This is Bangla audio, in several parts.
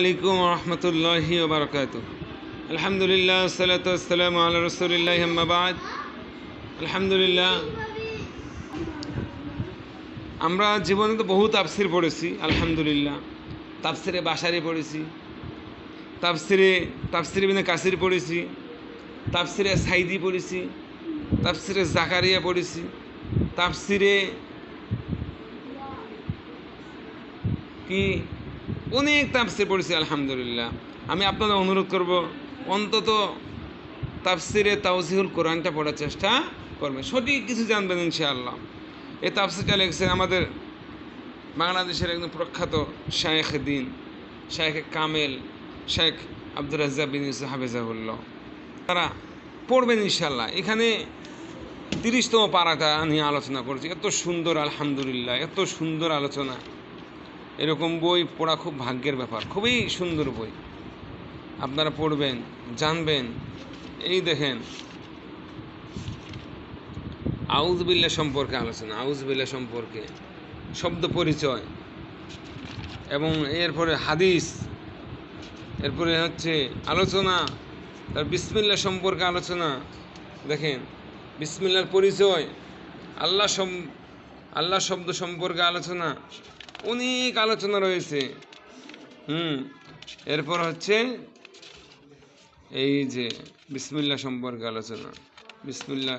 আলাইকুম রহমতুল্লাহি ওবরকাত আলহামদুলিল্লাহ, সালাত আসসালাম আল্লাহ রসুলিল্লাহ আহমাবাদ আলহামদুলিল্লাহ। আমরা জীবনে তো বহু তাফসির পড়েছি, আলহামদুলিল্লাহ। তাফসিরে বাসারে পড়েছি, তাফসিরে তাফসিরে বিনে কাসির পড়েছি, তাফসিরে সাইদি পড়েছি, তাফসিরে জাকারিয়া পড়েছি, তাফসিরে কি অনেক তাফসির পড়েছি, আলহামদুলিল্লাহ। আমি আপনাদের অনুরোধ করব, অন্তত তাফসিরে তাওজিহুল কোরআনটা পড়ার চেষ্টা করবেন। সঠিক কিছু জানবেন, ইনশাআল্লাহ। এই তাফসিরটা লিখছেন আমাদের বাংলাদেশের একদম প্রখ্যাত শায়েখ দিন শায়েখ কামেল শেখ আব্দুর রাজ্জাক বিন ইউসুফ তারা পড়বেন ইনশাল্লাহ এখানে তিরিশতম পাড়াটা নিয়ে আলোচনা করছি। এত সুন্দর, আলহামদুলিল্লাহ, এত সুন্দর আলোচনা। এরকম বই পড়া খুব ভাগ্যের ব্যাপার, খুবই সুন্দর বই। আপনারা পড়বেন, জানবেন। এই দেখেন আউজবিল্লা সম্পর্কে আলোচনা আউজবিল্লা সম্পর্কে শব্দ পরিচয় এবং এরপরে হাদিস, এরপরে হচ্ছে আলোচনা, তার বিসমিল্লা সম্পর্কে আলোচনা। দেখেন বিসমিল্লার পরিচয়, আল্লাহ আল্লাহ শব্দ সম্পর্কে আলোচনা অনেক আলোচনা রয়েছে। হুম, এরপর হচ্ছে এই যে বিসমিল্লা সম্পর্কে আলোচনা। বিসমিল্লা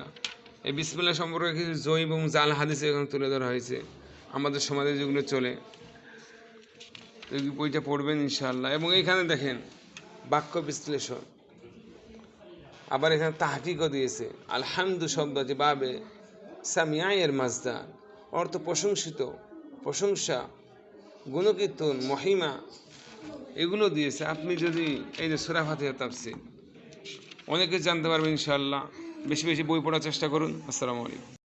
এই বিসমিল্লা সম্পর্কে কিছু জৈব এবং জাল হাদিস এখানে তুলে ধরা হয়েছে। আমাদের সমাজে যেগুলো চলে বইটা পড়বেন ইনশাল্লাহ এবং এখানে দেখেন, বাক্য বিশ্লেষণ। আবার এখানে তাহকিকও দিয়েছে। আলহামদু শব্দ যে বাবে সামিয়ায়ের মাজদার অর্থ প্রশংসিত। প্রশংসা, গুণকীর্তন, মহিমা, এগুলো দিয়েছে। আপনি যদি এই যে সুরাফাতে তাপসি অনেকে জানতে পারবেন ইনশাআল্লাহ। বেশি বেশি বই পড়ার চেষ্টা করুন। আসসালামু আলাইকুম।